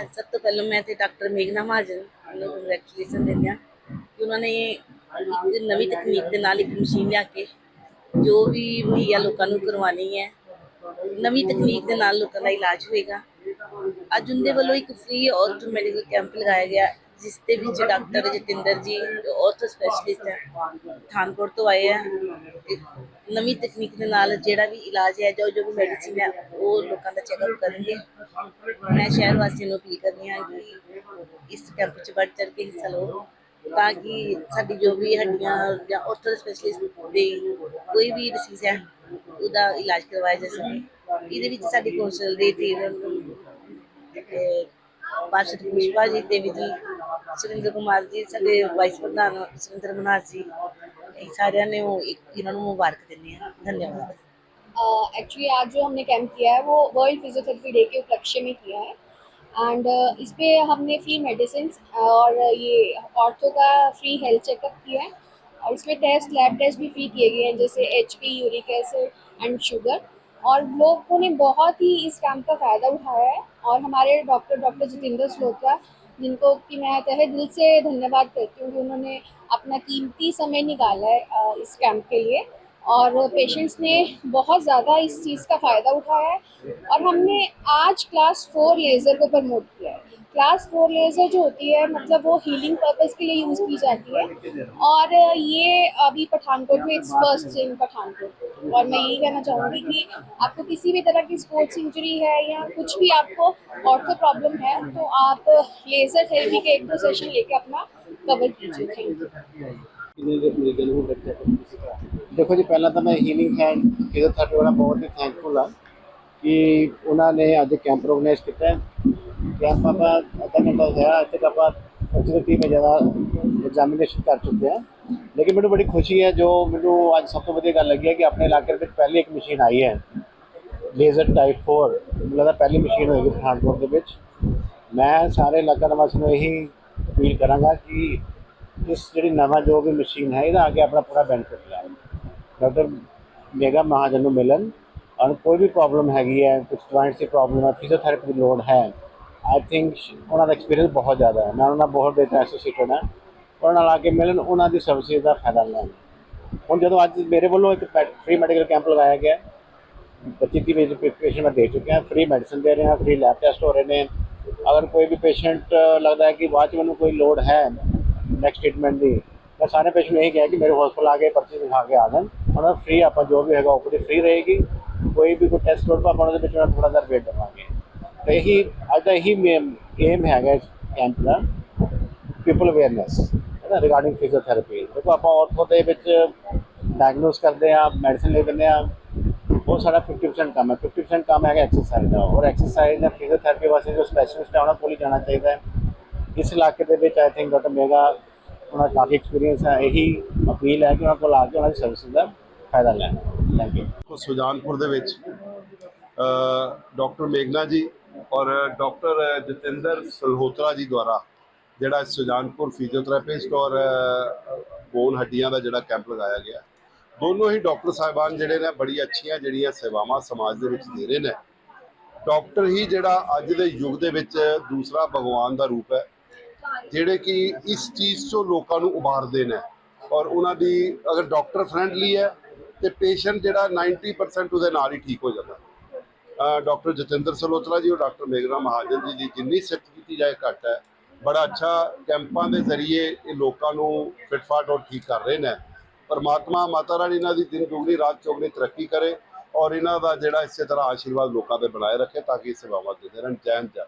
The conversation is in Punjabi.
ਅੱਜ ਸਭ ਤੋਂ ਪਹਿਲਾਂ ਮੈਂ ਤੇ ਡਾਕਟਰ ਮੇਗਨਾ ਮਹਾਜਨ ਨੂੰ ਕੰਗ੍ਰੈਚੁਲੇਸ਼ਨ ਦਿੰਦੇ ਹਾਂ ਕਿ ਉਹਨਾਂ ਨੇ ਇੱਕ ਨਵੀਂ ਤਕਨੀਕ ਦੇ ਨਾਲ ਇੱਕ ਮਸ਼ੀਨ ਲਿਆ ਕੇ ਜੋ ਵੀ ਮੁਹੱਈਆ ਲੋਕਾਂ ਨੂੰ ਕਰਵਾਣੀ ਹੈ, ਨਵੀਂ ਤਕਨੀਕ ਦੇ ਨਾਲ ਲੋਕਾਂ ਦਾ ਇਲਾਜ ਹੋਏਗਾ। ਅੱਜ ਉਹਦੇ ਵੱਲੋਂ ਇੱਕ ਫ੍ਰੀ ਔਰਥ ਮੈਡੀਕਲ ਕੈਂਪ ਲਗਾਇਆ ਗਿਆ, ਜਿਸ ਦੇ ਵਿੱਚ ਡਾਕਟਰ ਜਤਿੰਦਰ ਜੀ ਔਰਥ ਸਪੈਸ਼ਲਿਸਟ ਹੈ ਥਾਨਪੁਰ ਤੋਂ ਆਏ ਆ ਨਵੀਂ ਤਕਨੀਕ ਦੇ ਨਾਲ ਜਿਹੜਾ ਵੀ ਇਲਾਜ ਹੈ ਜੋ ਜੋ ਵੀ ਮੈਡੀਸਿਨ ਹੈ, ਉਹ ਲੋਕਾਂ ਦਾ ਚੈੱਕਅਪ ਕਰਨਗੇ। ਮੈਂ ਸ਼ਹਿਰ ਵਾਸੀਆਂ ਨੂੰ ਅਪੀਲ ਕਰਦੀ ਹਾਂ ਕਿ ਇਸ ਕੈਂਪ 'ਚ ਵੱਧ ਚੜ੍ਹ ਕੇ ਹਿੱਸਾ ਲਓ, ਤਾਂ ਕਿ ਸਾਡੀ ਜੋ ਵੀ ਹੱਡੀਆਂ ਜਾਂ ਔਰਥੋ ਸਪੈਸ਼ਲਿਸਟ ਦੀ ਕੋਈ ਵੀ ਡਿਸੀਜ਼ ਹੈ, ਉਹਦਾ ਇਲਾਜ ਕਰਵਾਇਆ ਜਾ ਸਕੇ। ਇਹਦੇ ਵਿੱਚ ਸਾਡੀ ਕੌਂਸਲ ਦੀ ਟੀਮ ਤੇ ਪੁਸ਼ਪਾ ਜੀ, ਦੇਵੀ ਜੀ, ਸੁਰਿੰਦਰ ਕੁਮਾਰ ਜੀ, ਸਾਡੇ ਵਾਈਸ ਪ੍ਰਧਾਨ ਸੁਰਿੰਦਰ ਮਨਾਸ ਜੀ ਸਾਰਿਆਂ ਨੇ ਉਹ ਇੱਕ ਇਹਨਾਂ ਨੂੰ ਮੁਬਾਰਕ ਦਿੰਦੇ ਹਾਂ ਧੰਨਵਾਦ एक्चुअली आज जो हमने कैंप किया है वो वर्ल्ड फिजियोथेरेपी डे के उपलक्ष्य में किया है एंड इस पे हमने फ्री मेडिसिन और ये ऑर्थो का फ्री हेल्थ चेकअप किया है और इसमें टेस्ट लैब टेस्ट भी फ्री किए गए हैं जैसे H P uric acid and sugar और लोगों ने बहुत ही इस कैंप का फ़ायदा उठाया है और हमारे डॉक्टर डॉक्टर जितेंद्र स्लोत्रा जिनको कि मैं तहे दिल से धन्यवाद करती हूँ कि उन्होंने अपना कीमती समय निकाला है इस कैंप के लिए। और पेशेंट्स ने बहुत ज़्यादा इस चीज़ का फ़ायदा उठाया है। और हमने आज क्लास फोर लेज़र को प्रमोट किया है। क्लास फोर लेज़र जो होती है मतलब वो हीलिंग पर्पस के लिए यूज़ की जाती है और ये अभी पठानकोट में इट्स फर्स्ट इन पठानकोट और मैं यही कहना चाहूँगी कि आपको किसी भी तरह की स्पोर्ट्स इंजरी है या कुछ भी आपको ऑर्थो प्रॉब्लम है तो आप लेज़र थेरेपी के एक दो सेशन लेके अपना कवर कीजिए थैंक यू ਦੇਖੋ ਜੀ ਪਹਿਲਾਂ ਤਾਂ ਮੈਂ ਹੀਲਿੰਗ ਹੈਂਡ ਫਿਜ਼ੀਓਥੈਰੇਪੀ ਵਾਲਾ ਬਹੁਤ ਹੀ ਥੈਂਕਫੁਲ ਹਾਂ ਕਿ ਉਹਨਾਂ ਨੇ ਅੱਜ ਕੈਂਪ ਆਰਗੇਨਾਈਜ਼ ਕੀਤਾ ਹੈ ਕੈਂਪ ਆਪਾਂ ਅੱਧਾ ਘੰਟਾ ਹੋਇਆ ਅੱਜ ਤੱਕ ਆਪਾਂ 25 ਤੀਹ में ज़्यादा ਐਗਜ਼ਾਮੀਨੇਸ਼ਨ ਕਰ ਚੁੱਕੇ ਹਾਂ ਲੇਕਿਨ ਮੈਨੂੰ ਬੜੀ ਖੁਸ਼ੀ ਹੈ ਜੋ ਮੈਨੂੰ ਅੱਜ ਸਭ ਤੋਂ ਵਧੀਆ ਗੱਲ ਲੱਗੀ ਹੈ ਕਿ ਆਪਣੇ ਇਲਾਕੇ ਦੇ ਵਿੱਚ ਪਹਿਲੀ ਇੱਕ ਮਸ਼ੀਨ ਆਈ ਹੈ ਲੇਜ਼ਰ ਟਾਈਪ 4 ਮੈਨੂੰ ਲੱਗਦਾ ਪਹਿਲੀ ਮਸ਼ੀਨ ਹੋਏਗੀ ਪਠਾਨਕੋਟ ਦੇ ਵਿੱਚ ਮੈਂ ਸਾਰੇ ਇਲਾਕਾ ਨਿਵਾਸੀਆਂ ਨੂੰ ਇਹੀ ਅਪੀਲ ਕਰਾਂਗਾ ਕਿ ਇਸ ਜਿਹੜੀ ਨਵਾਂ ਜੋ ਵੀ ਮਸ਼ੀਨ ਹੈ ਇਹਦਾ ਅੱਗੇ ਆਪਣਾ ਪੂਰਾ ਬੈਨੀਫਿਟ ਲੈਣ ਡਾਕਟਰ ਮੇਗਾ ਮਹਾਜਨ ਨੂੰ ਮਿਲਣ ਔਰ ਕੋਈ ਵੀ ਪ੍ਰੋਬਲਮ ਹੈਗੀ ਹੈ ਕੁਝ ਜੁਆਇੰਟਸ ਦੀ ਪ੍ਰੋਬਲਮ ਹੈ ਫਿਜ਼ੀਓਥੈਰੇਪੀ ਦੀ ਲੋੜ ਹੈ ਆਈ ਥਿੰਕ ਉਹਨਾਂ ਦਾ ਐਕਸਪੀਰੀਅੰਸ ਬਹੁਤ ਜ਼ਿਆਦਾ ਹੈ। ਮੈਂ ਉਹਨਾਂ ਨਾਲ ਬਹੁਤ ਦੇਰ ਤੋਂ ਐਸੋਸੀਏਟਡ ਹਾਂ। ਉਹਨਾਂ ਨਾਲ ਆ ਕੇ ਮਿਲਣ, ਉਹਨਾਂ ਦੀ ਸਰਵਿਸਿਜ਼ ਦਾ ਫਾਇਦਾ ਲੈਣ। ਹੁਣ ਜਦੋਂ ਅੱਜ ਮੇਰੇ ਵੱਲੋਂ ਇੱਕ ਫ੍ਰੀ ਮੈਡੀਕਲ ਕੈਂਪ ਲਗਾਇਆ ਗਿਆ ਪੱਚੀ ਤੀਹ ਵਿੱਚ ਪੇਸ਼ੈਂਟ ਮੈਂ ਦੇ ਚੁੱਕਿਆ। ਫ੍ਰੀ ਮੈਡੀਸਨ ਦੇ ਰਹੇ ਹਾਂ ਫ੍ਰੀ ਲੈਬ ਟੈਸਟ ਹੋ ਰਹੇ ਨੇ। ਅਗਰ ਕੋਈ ਵੀ ਪੇਸ਼ੈਂਟ ਲੱਗਦਾ ਹੈ ਕਿ ਬਾਅਦ ਚ ਮੈਨੂੰ ਕੋਈ ਲੋੜ ਹੈ ਨੈਕਸਟ ਟ੍ਰੀਟਮੈਂਟ ਦੀ, ਮੈਂ ਸਾਰੇ ਪੇਸ਼ੈਂਟ ਨੂੰ ਇਹ ਕਿਹਾ ਕਿ ਮੇਰੇ ਹਸਪਤਾਲ ਆ ਕੇ ਪਰਚੀ ਦਿਖਾ ਕੇ ਆ ਜਾਣ। ਉਹਨਾਂ ਦਾ ਫ੍ਰੀ ਆਪਾਂ ਜੋ ਵੀ ਹੈਗਾ ਓਪੀਡੀ ਫ੍ਰੀ ਰਹੇਗੀ। ਕੋਈ ਵੀ ਕੋਈ ਟੈਸਟ ਲੋੜ ਪਾ ਆਪਾਂ ਉਹਦੇ ਵਿੱਚ ਥੋੜਾ ਜਿਹਾ ਵੇਟ ਦੇਵਾਂਗੇ। ਤੇ ਇਹੀ ਅੱਜ ਦਾ ਇਹੀ ਏਮ ਹੈਗਾ ਇਸ ਕੈਂਪ ਦਾ ਪੀਪਲ ਅਵੇਅਰਨੈਸ ਹੈ ਨਾ ਰਿਗਾਰਡਿੰਗ ਫਿਜ਼ੀਓਥੈਰੇਪੀ ਦੇਖੋ ਆਪਾਂ ਆਰਥੋ ਦੇ ਵਿੱਚ ਡਾਇਗਨੋਸ ਕਰਦੇ ਆ ਮੈਡੀਸਿਨ ਲੈ ਲੈਂਦੇ ਆ ਉਹ ਸਾਡਾ 50% ਕੰਮ ਹੈ। 50% ਕੰਮ ਹੈਗਾ ਐਕਸਰਸਾਈਜ਼ ਦਾ। ਔਰ ਐਕਸਰਸਾਈਜ਼ ਦਾ ਫਿਜ਼ੀਓਥੈਰੇਪੀ ਵਾਸਤੇ ਜੋ ਸਪੈਸ਼ਲਿਸਟ ਹੈ, ਉਹਨਾਂ ਕੋਲ ਹੀ ਜਾਣਾ ਚਾਹੀਦਾ ਹੈ। ਇਸ ਇਲਾਕੇ ਦੇ ਵਿੱਚ ਆਈ ਥਿੰਕ ਡਾਕਟਰ ਮੇਗਾ ਉਹਨਾਂ ਦਾ ਕਾਫੀ ਐਕਸਪੀਰੀਅੰਸ ਹੈ। ਇਹੀ ਅਪੀਲ ਹੈ ਕਿ ਉਹਨਾਂ ਕੋਲ ਆ ਕੇ ਉਹਨਾਂ ਦੀ ਸਰਵਿਸ ਦਾ ਫਾਇਦਾ ਲੈਣ। ਥੈਂਕ ਯੂ ਸੁਜਾਨਪੁਰ ਦੇ ਵਿੱਚ ਡਾਕਟਰ ਮੇਘਨਾ ਜੀ ਔਰ ਡਾਕਟਰ ਜਤਿੰਦਰ ਸਲਹੋਤਰਾ ਜੀ ਦੁਆਰਾ ਜਿਹੜਾ ਸੁਜਾਨਪੁਰ ਫਿਜ਼ੀਓਥੈਰੇਪਿਸਟ ਔਰ ਬੋਨ ਹੱਡੀਆਂ ਦਾ ਜਿਹੜਾ ਕੈਂਪ ਲਗਾਇਆ ਗਿਆ। ਦੋਨੋਂ ਹੀ ਡਾਕਟਰ ਸਾਹਿਬਾਨ ਜਿਹੜੇ ਨੇ ਬੜੀ ਅੱਛੀਆਂ ਜਿਹੜੀਆਂ ਸੇਵਾਵਾਂ ਸਮਾਜ ਦੇ ਵਿੱਚ ਦੇ ਰਹੇ ਨੇ। ਡਾਕਟਰ ਹੀ ਜਿਹੜਾ ਅੱਜ ਦੇ ਯੁੱਗ ਦੇ ਵਿੱਚ ਦੂਸਰਾ ਭਗਵਾਨ ਦਾ ਰੂਪ ਹੈ, ਜਿਹੜੇ ਕਿ ਇਸ ਚੀਜ਼ ਤੋਂ ਲੋਕਾਂ ਨੂੰ ਉਭਾਰਦੇ ਨੇ। ਔਰ ਉਹਨਾਂ ਦੀ ਅਗਰ ਡਾਕਟਰ ਫ੍ਰੈਂਡਲੀ ਹੈ, ਤੇ ਪੇਸ਼ੈਂਟ ਜਿਹੜਾ 90% ਉਹਦੇ ਨਾਲ ਹੀ ਠੀਕ ਹੋ ਜਾਂਦਾ। ਡਾਕਟਰ ਜਤਿੰਦਰ ਸਲੋਤਰਾ ਜੀ ਔਰ ਡਾਕਟਰ ਮੇਗਰਾ ਮਹਾਜਨ ਜੀ ਦੀ ਜਿੰਨੀ ਸਿਫਤ ਕੀਤੀ ਜਾਏ ਘੱਟ ਹੈ, ਬੜਾ ਅੱਛਾ ਕੈਂਪਾਂ ਦੇ ਜ਼ਰੀਏ ਇਹ ਲੋਕਾਂ ਨੂੰ ਫਿਟਫਾਟ ਔਰ ਠੀਕ ਕਰ ਰਹੇ ਨੇ। ਪਰਮਾਤਮਾ ਮਾਤਾ ਰਾਣੀ ਇਹਨਾਂ ਦੀ ਦਿਨ ਦੁਗਣੀ, ਰਾਤ ਚੌਗਣੀ ਤਰੱਕੀ ਕਰੇ ਔਰ ਇਹਨਾਂ ਦਾ ਜਿਹੜਾ ਇਸੇ ਤਰ੍ਹਾਂ ਆਸ਼ੀਰਵਾਦ ਲੋਕਾਂ ਦੇ ਬਣਾਏ ਰੱਖੇ ਤਾਂ ਕਿ ਇਹ ਸੇਵਾਵਾਂ ਦਿੰਦੇ ਰਹਿਣ। ਜੈ ਹਿੰਦ